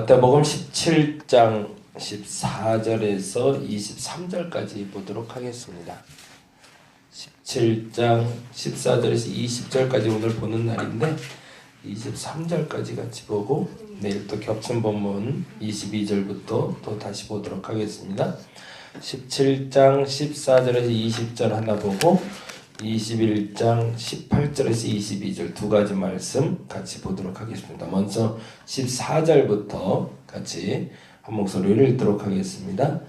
마태복음 17장 14절에서 23절까지 보도록 하겠습니다. 17장 14절에서 20절까지 오늘 보는 날인데 23절까지 같이 보고 내일 또 겹친 본문 22절부터 또 다시 보도록 하겠습니다. 17장 14절에서 20절 하나 보고 21장 18절에서 22절 두 가지 말씀 같이 보도록 하겠습니다. 먼저 14절부터 같이 한 목소리를 읽도록 하겠습니다.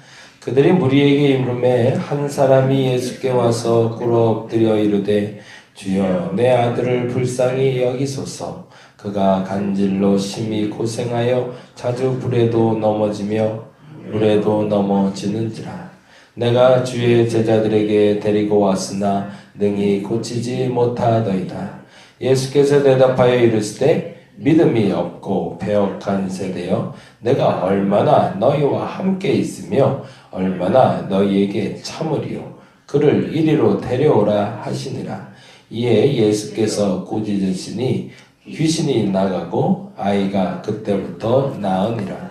그들이 무리에게 이르매 한 사람이 예수께 와서 꿇어 엎드려 이르되 주여 내 아들을 불쌍히 여기소서 그가 간질로 심히 고생하여 자주 불에도 넘어지며 물에도 넘어지는지라 내가 주의 제자들에게 데리고 왔으나 능히 고치지 못하더이다. 예수께서 대답하여 이르시되 믿음이 없고 배역한 세대여 내가 얼마나 너희와 함께 있으며 얼마나 너희에게 참으리요? 그를 이리로 데려오라 하시니라. 이에 예수께서 꾸짖으시니 귀신이 나가고 아이가 그때부터 나으니라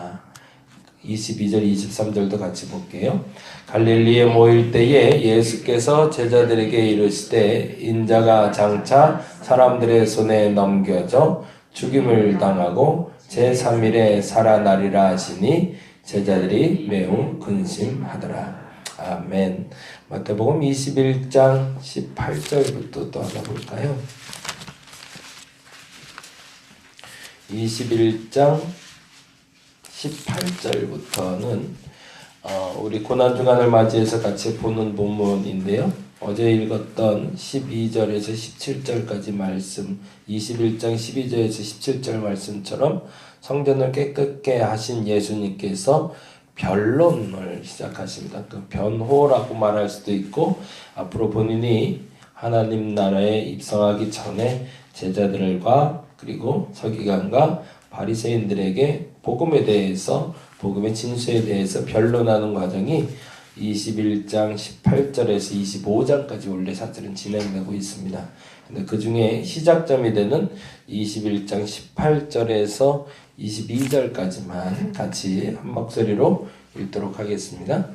22절 23절도 같이 볼게요. 갈릴리에 모일 때에 예수께서 제자들에게 이르시되 인자가 장차 사람들의 손에 넘겨져 죽임을 당하고 제3일에 살아나리라 하시니 제자들이 매우 근심하더라. 아멘. 마태복음 21장 18절부터 또 하나 볼까요? 21장 18절부터는 어, 우리 고난 주간을 맞이해서 같이 보는 본문인데요. 어제 읽었던 12절에서 17절까지 말씀, 21장 12절에서 17절 말씀처럼 성전을 깨끗게 하신 예수님께서 변론을 시작하십니다. 그 변호라고 말할 수도 있고 앞으로 본인이 하나님 나라에 입성하기 전에 제자들과 그리고 서기관과 바리새인들에게 복음에 대해서 복음의 진수에 대해서 변론하는 과정이 21장 18절에서 25장까지 원래 사실은 진행되고 있습니다. 근데 그 중에 시작점이 되는 21장 18절에서 22절까지만 같이 한 목소리로 읽도록 하겠습니다.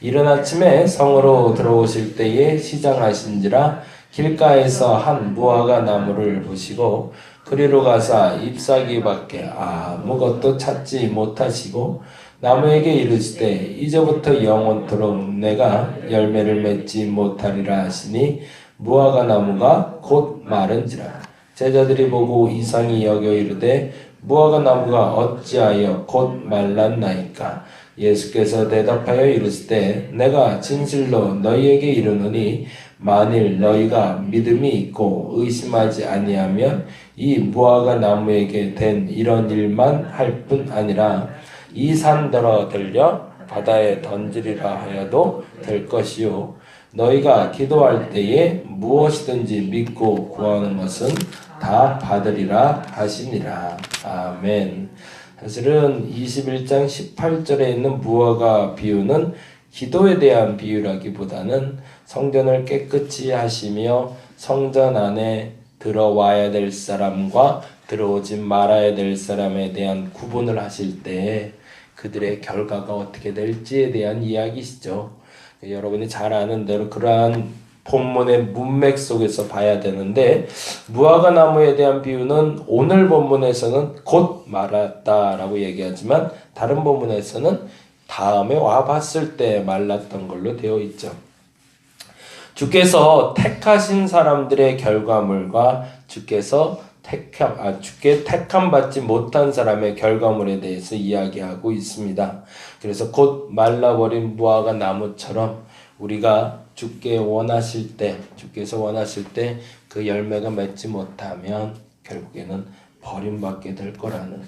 이른 아침에 성으로 들어오실 때에 시장하신지라 길가에서 한 무화과 나무를 보시고 그리로 가사 잎사귀밖에 아무것도 찾지 못하시고 나무에게 이르시되 이제부터 영원토록 내가 열매를 맺지 못하리라 하시니 무화과 나무가 곧 마른지라. 제자들이 보고 이상히 여겨 이르되 무화과 나무가 어찌하여 곧 말랐나이까? 예수께서 대답하여 이르시되 내가 진실로 너희에게 이르노니 만일 너희가 믿음이 있고 의심하지 아니하면 이 무화과 나무에게 된 이런 일만 할 뿐 아니라 이 산더러 들려 바다에 던지리라 하여도 될 것이요 너희가 기도할 때에 무엇이든지 믿고 구하는 것은 다 받으리라 하시니라 아멘. 사실은 21장 18절에 있는 무화과 비유는 기도에 대한 비유라기보다는 성전을 깨끗이 하시며 성전 안에 들어와야 될 사람과 들어오지 말아야 될 사람에 대한 구분을 하실 때 그들의 결과가 어떻게 될지에 대한 이야기시죠. 여러분이 잘 아는 대로 그러한 본문의 문맥 속에서 봐야 되는데 무화과 나무에 대한 비유는 오늘 본문에서는 곧 말았다라고 얘기하지만 다른 본문에서는 다음에 와 봤을 때 말랐던 걸로 되어 있죠. 주께서 택하신 사람들의 결과물과 주께서 택함, 아, 주께 택함 받지 못한 사람의 결과물에 대해서 이야기하고 있습니다. 그래서 곧 말라버린 무화과 나무처럼 우리가 주께 원하실 때, 주께서 원하실 때 그 열매가 맺지 못하면 결국에는 버림받게 될 거라는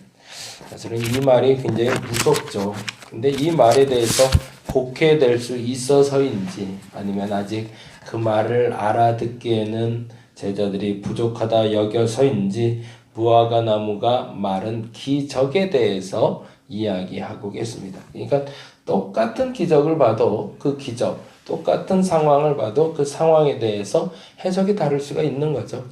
사실은 이 말이 굉장히 무섭죠. 근데 이 말에 대해서 곡해될 수 있어서인지 아니면 아직 그 말을 알아듣기에는 제자들이 부족하다 여겨서인지 무화과 나무가 말은 기적에 대해서 이야기하고 계십니다. 그러니까 똑같은 기적을 봐도 그 기적, 똑같은 상황을 봐도 그 상황에 대해서 해석이 다를 수가 있는 거죠.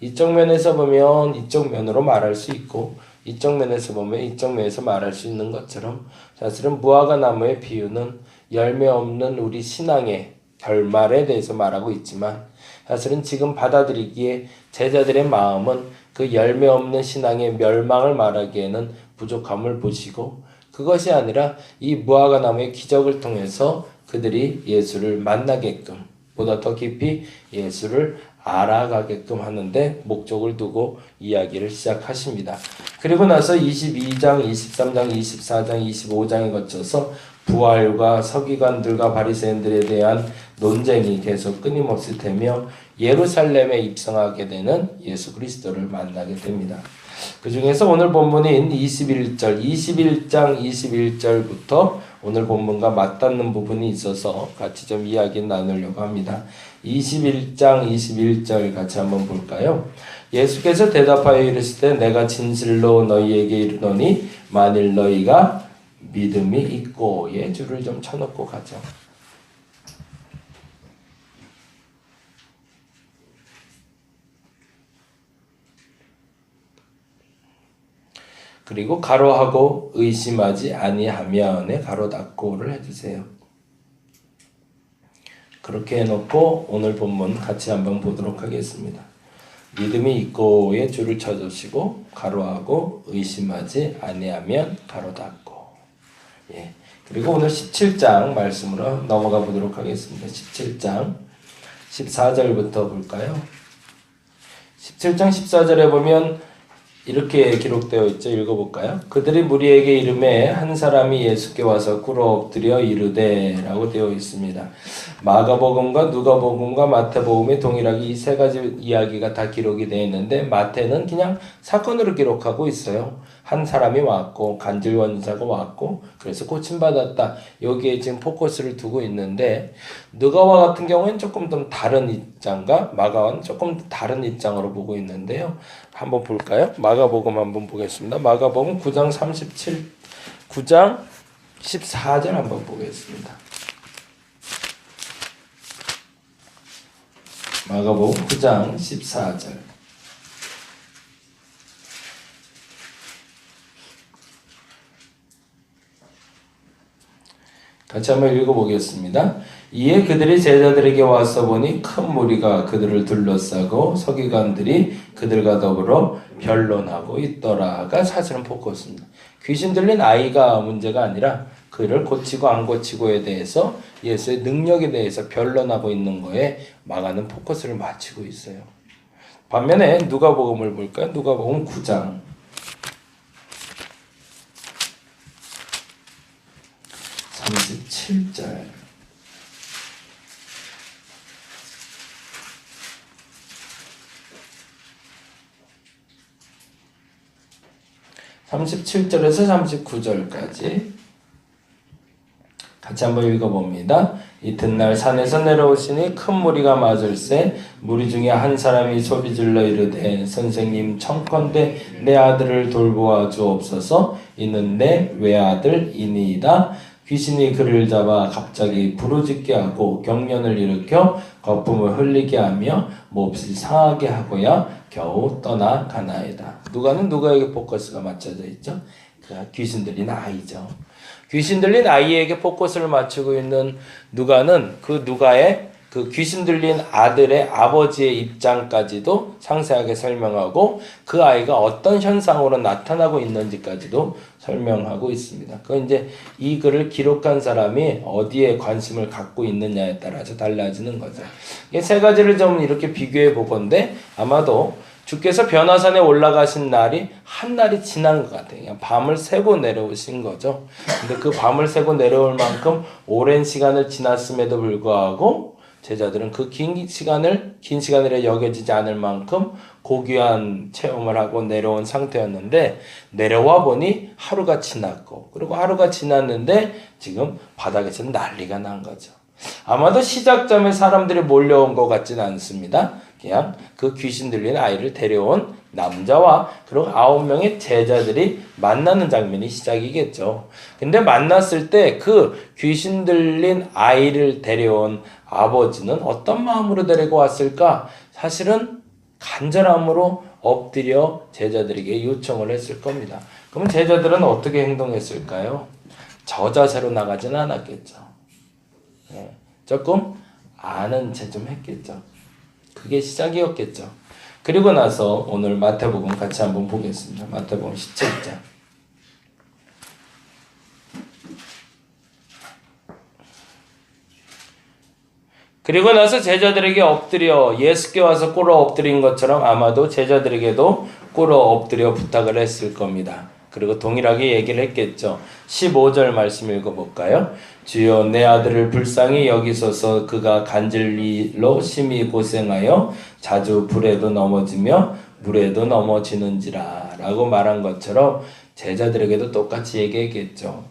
이쪽 면에서 보면 이쪽 면으로 말할 수 있고 이쪽 면에서 보면 이쪽 면에서 말할 수 있는 것처럼 사실은 무화과 나무의 비유는 열매 없는 우리 신앙의 결말에 대해서 말하고 있지만 사실은 지금 받아들이기에 제자들의 마음은 그 열매 없는 신앙의 멸망을 말하기에는 부족함을 보시고 그것이 아니라 이 무화과 나무의 기적을 통해서 그들이 예수를 만나게끔 보다 더 깊이 예수를 알아가게끔 하는데 목적을 두고 이야기를 시작하십니다. 그리고 나서 22장, 23장, 24장, 25장에 거쳐서 부활과 서기관들과 바리새인들에 대한 논쟁이 계속 끊임없이 되며 예루살렘에 입성하게 되는 예수 그리스도를 만나게 됩니다. 그 중에서 오늘 본문인 21절, 21장 21절부터 오늘 본문과 맞닿는 부분이 있어서 같이 좀 이야기 나누려고 합니다. 21장 21절 같이 한번 볼까요? 예수께서 대답하여 이르시되 내가 진실로 너희에게 이르노니 만일 너희가 믿음이 있고 예 줄을 좀 쳐놓고 가죠. 그리고 가로하고 의심하지 아니하면에 가로 닫고를 해주세요. 그렇게 해놓고 오늘 본문 같이 한번 보도록 하겠습니다. 믿음이 있고의 줄을 쳐주시고 가로하고 의심하지 아니하면 가로 닫고 예. 그리고 오늘 17장 말씀으로 넘어가 보도록 하겠습니다. 17장 14절부터 볼까요? 17장 14절에 보면 이렇게 기록되어 있죠. 읽어볼까요? 그들이 무리에게 이름에 한 사람이 예수께 와서 꿇어 엎드려 이르되라고 되어 있습니다. 마가복음과 누가복음과 마태복음이 동일하게 이 세 가지 이야기가 다 기록이 되어 있는데 마태는 그냥 사건으로 기록하고 있어요. 한 사람이 왔고 간질 원자가 왔고 그래서 고침 받았다. 여기에 지금 포커스를 두고 있는데 누가와 같은 경우에는 조금 좀 다른 입장과 마가와는 조금 다른 입장으로 보고 있는데요. 한번 볼까요? 마가복음 한번 보겠습니다. 마가복음 9장 37 9장 14절 한번 보겠습니다. 마가복음 9장 14절 같이 한번 읽어보겠습니다. 이에 그들이 제자들에게 와서 보니 큰 무리가 그들을 둘러싸고 서기관들이 그들과 더불어 변론하고 있더라가 사실은 포커스입니다. 귀신 들린 아이가 문제가 아니라 그를 고치고 안 고치고에 대해서 예수의 능력에 대해서 변론하고 있는 거에 마가는 포커스를 맞추고 있어요. 반면에 누가복음을 볼까요? 누가복음 9장 37절. 37절에서 39절까지 같이 한번 읽어봅니다. 이튿날 산에서 내려오시니 큰 무리가 맞을세 무리 중에 한 사람이 소리질러 이르되 선생님 청컨대 내 아들을 돌보아 주옵소서. 이는 내 외아들이니이다 귀신이 그를 잡아 갑자기 부르짖게 하고 경련을 일으켜 거품을 흘리게 하며 몹시 상하게 하고야 겨우 떠나가나이다. 누가는 누가에게 포커스가 맞춰져 있죠? 그 귀신 들린 아이죠. 귀신 들린 아이에게 포커스를 맞추고 있는 누가는 그 누가의 그 귀신 들린 아들의 아버지의 입장까지도 상세하게 설명하고 그 아이가 어떤 현상으로 나타나고 있는지까지도 설명하고 있습니다. 그 이제 이 글을 기록한 사람이 어디에 관심을 갖고 있느냐에 따라서 달라지는 거죠. 이세 가지를 좀 이렇게 비교해 보건데 아마도 주께서 변화산에 올라가신 날이 한 날이 지난 것 같아요. 그냥 밤을 새고 내려오신 거죠. 근데 그 밤을 새고 내려올 만큼 오랜 시간을 지났음에도 불구하고 제자들은 그 긴 시간을 긴 시간이라 여겨지지 않을 만큼 고귀한 체험을 하고 내려온 상태였는데 내려와 보니 하루가 지났고 그리고 하루가 지났는데 지금 바닥에서 난리가 난 거죠. 아마도 시작점에 사람들이 몰려온 것 같지는 않습니다. 그냥 그 귀신 들린 아이를 데려온 남자와 그리고 아홉 명의 제자들이 만나는 장면이 시작이겠죠. 근데 만났을 때 그 귀신 들린 아이를 데려온 아버지는 어떤 마음으로 데리고 왔을까? 사실은 간절함으로 엎드려 제자들에게 요청을 했을 겁니다. 그럼 제자들은 어떻게 행동했을까요? 저 자세로 나가지는 않았겠죠. 예, 조금 아는 체 좀 했겠죠. 그게 시작이었겠죠. 그리고 나서 오늘 마태복음 같이 한번 보겠습니다. 마태복음 17장. 그리고 나서 제자들에게 엎드려 예수께 와서 꿇어 엎드린 것처럼 아마도 제자들에게도 꿇어 엎드려 부탁을 했을 겁니다. 그리고 동일하게 얘기를 했겠죠. 15절 말씀 읽어볼까요? 주여 내 아들을 불쌍히 여기소서 그가 간질리로 심히 고생하여 자주 불에도 넘어지며 물에도 넘어지는지라 라고 말한 것처럼 제자들에게도 똑같이 얘기했겠죠.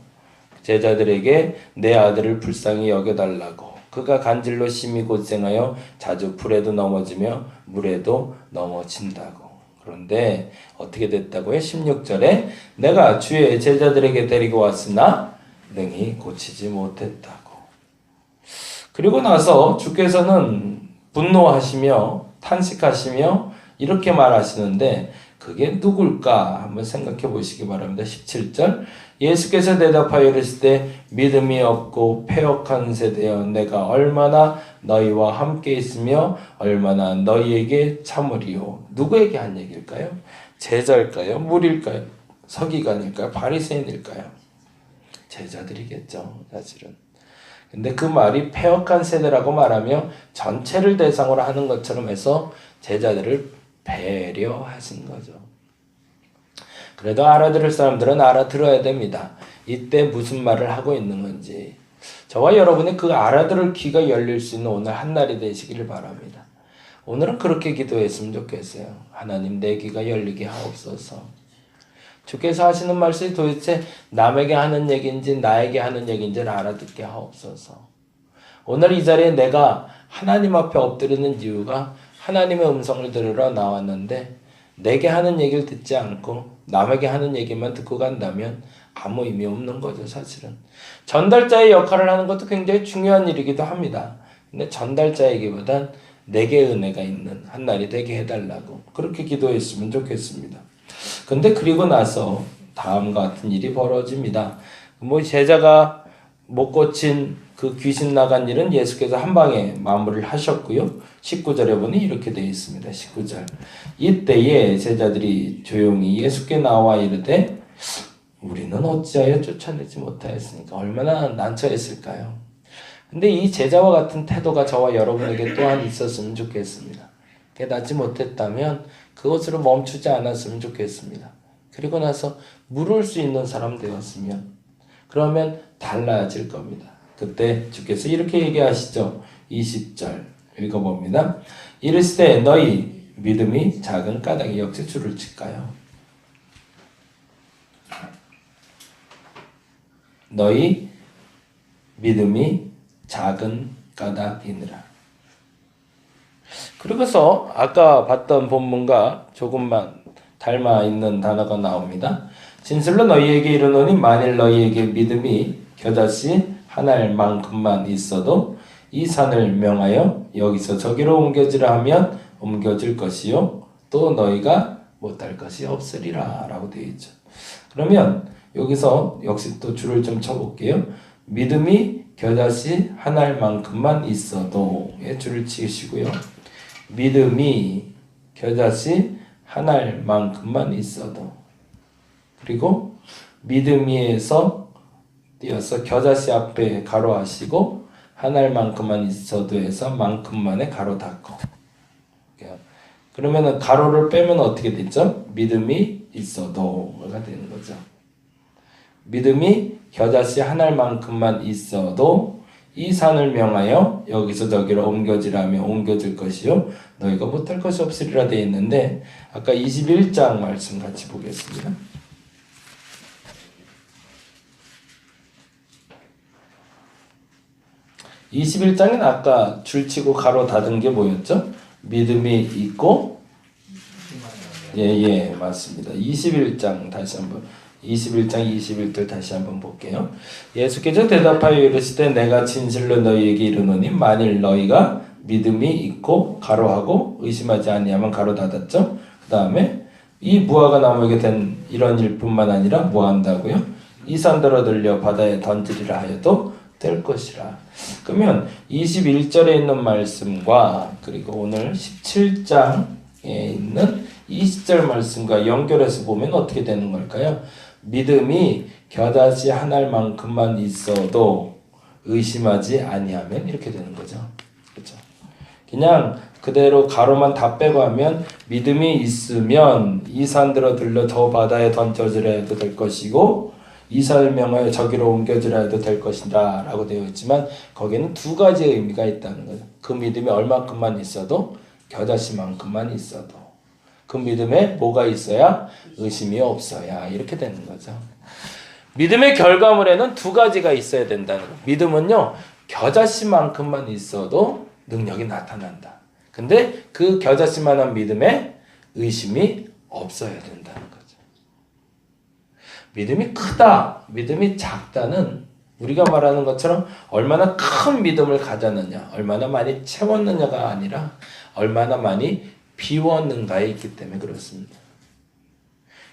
제자들에게 내 아들을 불쌍히 여겨달라고 그가 간질로 심히 고생하여 자주 불에도 넘어지며 물에도 넘어진다고. 그런데 어떻게 됐다고요? 16절에 내가 주의 제자들에게 데리고 왔으나 능히 고치지 못했다고. 그리고 나서 주께서는 분노하시며 탄식하시며 이렇게 말하시는데 그게 누굴까 한번 생각해 보시기 바랍니다. 17절 예수께서 대답하여 이르실 때 믿음이 없고 패역한 세대여 내가 얼마나 너희와 함께 있으며 얼마나 너희에게 참으리요 누구에게 한 얘기일까요? 제자일까요? 물일까요? 서기관일까요? 바리새인일까요? 제자들이겠죠 사실은 근데 그 말이 패역한 세대라고 말하며 전체를 대상으로 하는 것처럼 해서 제자들을 배려하신 거죠. 그래도 알아들을 사람들은 알아들어야 됩니다. 이때 무슨 말을 하고 있는 건지. 저와 여러분이 그 알아들을 귀가 열릴 수 있는 오늘 한 날이 되시기를 바랍니다. 오늘은 그렇게 기도했으면 좋겠어요. 하나님 내 귀가 열리게 하옵소서. 주께서 하시는 말씀이 도대체 남에게 하는 얘기인지 나에게 하는 얘기인지를 알아듣게 하옵소서. 오늘 이 자리에 내가 하나님 앞에 엎드리는 이유가 하나님의 음성을 들으러 나왔는데 내게 하는 얘기를 듣지 않고 남에게 하는 얘기만 듣고 간다면 아무 의미 없는 거죠, 사실은. 전달자의 역할을 하는 것도 굉장히 중요한 일이기도 합니다. 근데 전달자에게보단 내게 은혜가 있는 한 날이 되게 해달라고 그렇게 기도했으면 좋겠습니다. 근데 그리고 나서 다음과 같은 일이 벌어집니다. 뭐 제자가 못 고친 그 귀신 나간 일은 예수께서 한 방에 마무리를 하셨고요. 19절에 보니 이렇게 되어 있습니다. 19절. 이때에 제자들이 조용히 예수께 나와 이르되 우리는 어찌하여 쫓아내지 못하였으니까 얼마나 난처했을까요? 근데 이 제자와 같은 태도가 저와 여러분에게 또한 있었으면 좋겠습니다. 깨닫지 못했다면 그것으로 멈추지 않았으면 좋겠습니다. 그리고 나서 물을 수 있는 사람 되었으면 그러면 달라질 겁니다. 그때 주께서 이렇게 얘기하시죠. 20절 읽어봅니다. 이르시되 너희 믿음이 작은 까닭이 역시 줄을 칠까요? 너희 믿음이 작은 까닭이니라. 그러고서 아까 봤던 본문과 조금만 닮아 있는 단어가 나옵니다. 진실로 너희에게 이르노니 만일 너희에게 믿음이 겨자씨 하나만큼만 있어도 이 산을 명하여 여기서 저기로 옮겨지라 하면 옮겨질 것이요 또 너희가 못할 것이 없으리라 라고 되어 있죠. 그러면 여기서 역시 또 줄을 좀 쳐볼게요. 믿음이 겨자씨 한 알만큼만 있어도 예, 줄을 치시고요. 믿음이 겨자씨 한 알만큼만 있어도 그리고 믿음이에서 띄어서 겨자씨 앞에 가로 하시고 한 알만큼만 있어도 해서 만큼만에 가로 닫고 그러면은 가로를 빼면 어떻게 됐죠? 믿음이 있어도가 되는 거죠. 믿음이 겨자씨 한 알만큼만 있어도 이 산을 명하여 여기서 저기로 옮겨지라며 옮겨질 것이요 너희가 못할 것이 없으리라 되어 있는데 아까 21장 말씀 같이 보겠습니다. 21장은 아까 줄치고 가로 닫은 게 뭐였죠? 믿음이 있고 예예 맞습니다. 21장 다시 한번 21장 21절 다시 한번 볼게요. 예수께서 대답하여 이르시되 내가 진실로 너희에게 이르노니 만일 너희가 믿음이 있고 가로하고 의심하지 아니하면 가로 닫았죠. 그 다음에 이 무화과 나무에게 된 이런 일뿐만 아니라 뭐 한다고요? 이 산더러 들려 바다에 던지리라 하여도 될 것이라. 그러면 21절에 있는 말씀과 그리고 오늘 17장에 있는 20절 말씀과 연결해서 보면 어떻게 되는 걸까요? 믿음이 겨자씨 한 알만큼만 있어도 의심하지 아니하면 이렇게 되는 거죠. 그렇죠? 그냥 그대로 가로만 다 빼고 하면 믿음이 있으면 이 산들어 들려 저 바다에 던져지라 해도 될 것이고 이 산을 명하여 저기로 옮겨지라 해도 될 것이다 라고 되어 있지만 거기에는 두 가지의 의미가 있다는 거죠. 그 믿음이 얼마큼만 있어도 겨자씨만큼만 있어도 그 믿음에 뭐가 있어야 의심이 없어야 이렇게 되는 거죠. 믿음의 결과물에는 두 가지가 있어야 된다는 거. 믿음은요 겨자씨만큼만 있어도 능력이 나타난다. 근데 그 겨자씨만한 믿음에 의심이 없어야 된다는 거죠. 믿음이 크다, 믿음이 작다는 우리가 말하는 것처럼 얼마나 큰 믿음을 가졌느냐, 얼마나 많이 채웠느냐가 아니라 얼마나 많이 비웠는가에 있기 때문에 그렇습니다.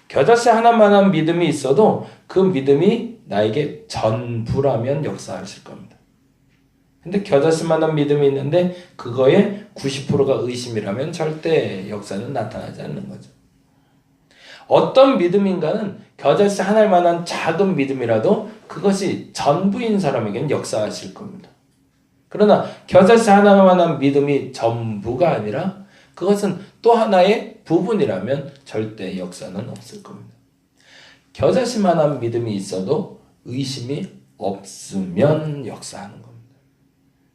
겨자씨 하나만한 믿음이 있어도 그 믿음이 나에게 전부라면 역사하실 겁니다. 근데 겨자씨만한 믿음이 있는데 그거에 90%가 의심이라면 절대 역사는 나타나지 않는 거죠. 어떤 믿음인가는 겨자씨 하나만한 작은 믿음이라도 그것이 전부인 사람에게는 역사하실 겁니다. 그러나 겨자씨 하나만한 믿음이 전부가 아니라 그것은 또 하나의 부분이라면 절대 역사는 없을 겁니다. 겨자씨만한 믿음이 있어도 의심이 없으면 역사하는 겁니다.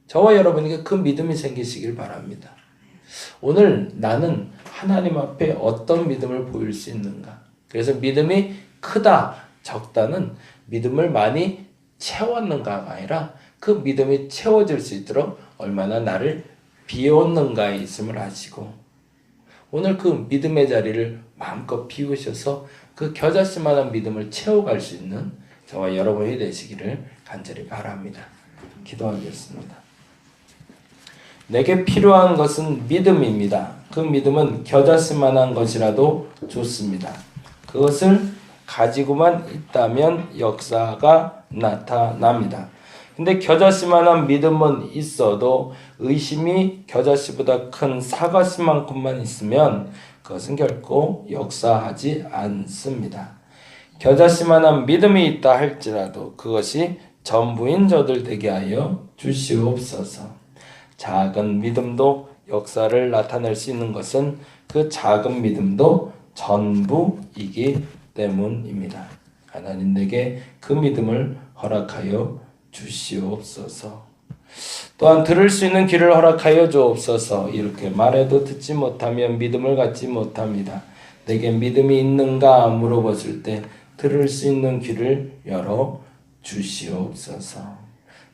저와 여러분에게 그 믿음이 생기시길 바랍니다. 오늘 나는 하나님 앞에 어떤 믿음을 보일 수 있는가? 그래서 믿음이 크다, 적다는 믿음을 많이 채웠는가가 아니라 그 믿음이 채워질 수 있도록 얼마나 나를 비웠는가에 있음을 아시고 오늘 그 믿음의 자리를 마음껏 비우셔서 그 겨자씨만한 믿음을 채워갈 수 있는 저와 여러분이 되시기를 간절히 바랍니다. 기도하겠습니다. 내게 필요한 것은 믿음입니다. 그 믿음은 겨자씨만한 것이라도 좋습니다. 그것을 가지고만 있다면 역사가 나타납니다. 근데 겨자씨만한 믿음은 있어도 의심이 겨자씨보다 큰 사과씨만큼만 있으면 그것은 결코 역사하지 않습니다. 겨자씨만한 믿음이 있다 할지라도 그것이 전부인 저들 되게 하여 주시옵소서. 작은 믿음도 역사를 나타낼 수 있는 것은 그 작은 믿음도 전부이기 때문입니다. 하나님 내게 그 믿음을 허락하여 주시옵소서. 또한 들을 수 있는 귀를 허락하여 주옵소서. 이렇게 말해도 듣지 못하면 믿음을 갖지 못합니다. 내게 믿음이 있는가 물어봤을 때 들을 수 있는 귀를 열어 주시옵소서.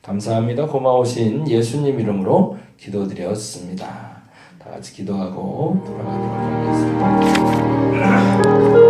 감사합니다. 고마우신 예수님 이름으로 기도드렸습니다. 다 같이 기도하고 돌아가도록 하겠습니다.